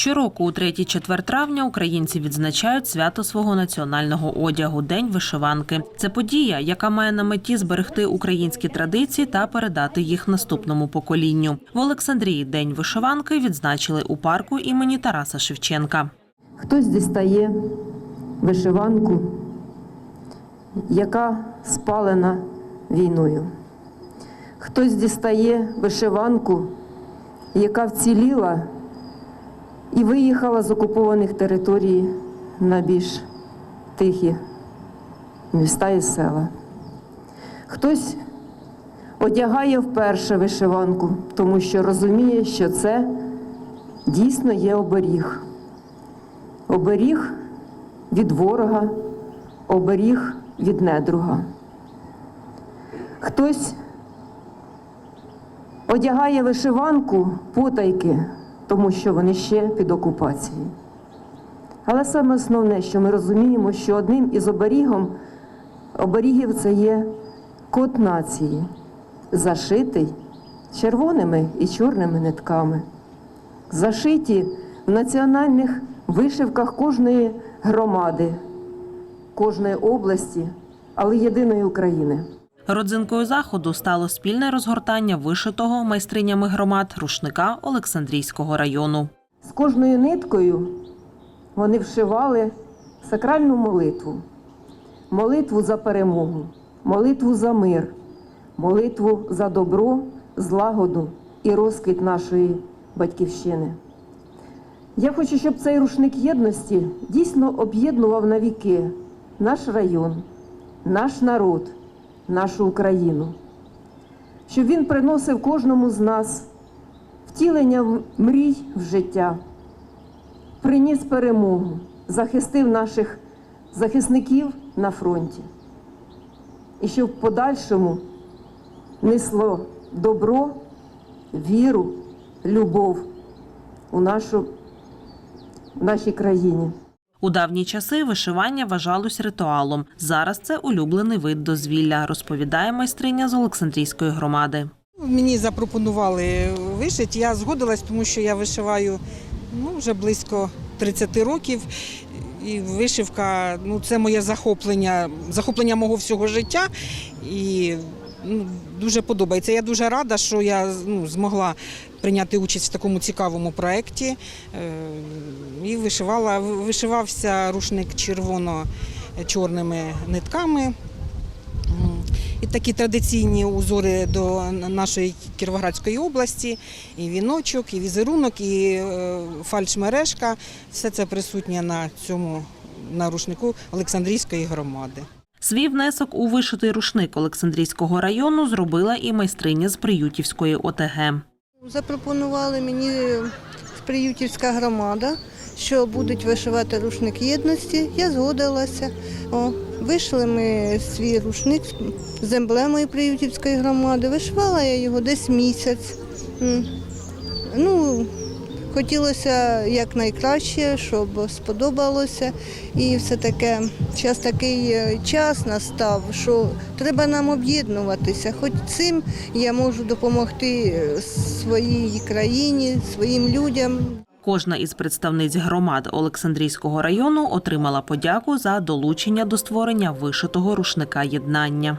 Щороку у 3-4 травня українці відзначають свято свого національного одягу День вишиванки. Це подія, яка має на меті зберегти українські традиції та передати їх наступному поколінню. В Олександрії День вишиванки відзначили у парку імені Тараса Шевченка. Хтось дістає вишиванку, яка спалена війною. Хтось дістає вишиванку, яка вціліла і виїхала з окупованих територій на більш тихі міста і села. Хтось одягає вперше вишиванку, тому що розуміє, що це дійсно є оберіг оберіг від ворога, оберіг від недруга. Хтось одягає вишиванку потайки, тому що вони ще під окупацією. Але саме основне, що ми розуміємо, що одним із оберігом, оберігів це є код нації, зашитий червоними і чорними нитками зашиті в національних вишивках кожної громади, кожної області, але єдиної України. Родзинкою заходу стало спільне розгортання вишитого майстринями громад рушника Олександрійського району. З кожною ниткою вони вшивали сакральну молитву, молитву за перемогу, молитву за мир, молитву за добро, злагоду і розквіт нашої батьківщини. Я хочу, щоб цей рушник єдності дійсно об'єднував навіки наш район, наш народ, нашу Україну, щоб він приносив кожному з нас втілення мрій в життя, приніс перемогу, захистив наших захисників на фронті. І щоб в подальшому несло добро, віру, любов у нашу в нашій країні. У давні часи вишивання вважалось ритуалом. Зараз це улюблений вид дозвілля, розповідає майстриня з Олександрійської громади. Мені запропонували вишити. Я згодилась, тому що я вишиваю ну, вже близько 30 років. І вишивка ну, це моє захоплення, захоплення мого всього життя. І дуже подобається. Я дуже рада, що я ну, змогла прийняти участь в такому цікавому проєкті. Е, І вишивала, вишивався рушник червоно-чорними нитками. І такі традиційні узори до нашої Кіровоградської області, і віночок, і візерунок, і е, фальшмережка. Все це присутнє на цьому на рушнику Олександрійської громади. Свій внесок у вишитий рушник Олександрійського району зробила і майстриня з Приютівської ОТГ. Запропонували мені Приютівська громада, що будуть вишивати рушник єдності. Я згодилася. О, вишили ми свій рушник з емблемою Приютівської громади. Вишивала я його десь місяць. Ну, хотілося якнайкраще, щоб сподобалося. І все таке, зараз такий е, час настав, що треба нам об'єднуватися. Хоч цим я можу допомогти е, своїй країні, своїм людям. Кожна із представниць громад Олександрійського району отримала подяку за долучення до створення вишитого рушника єднання.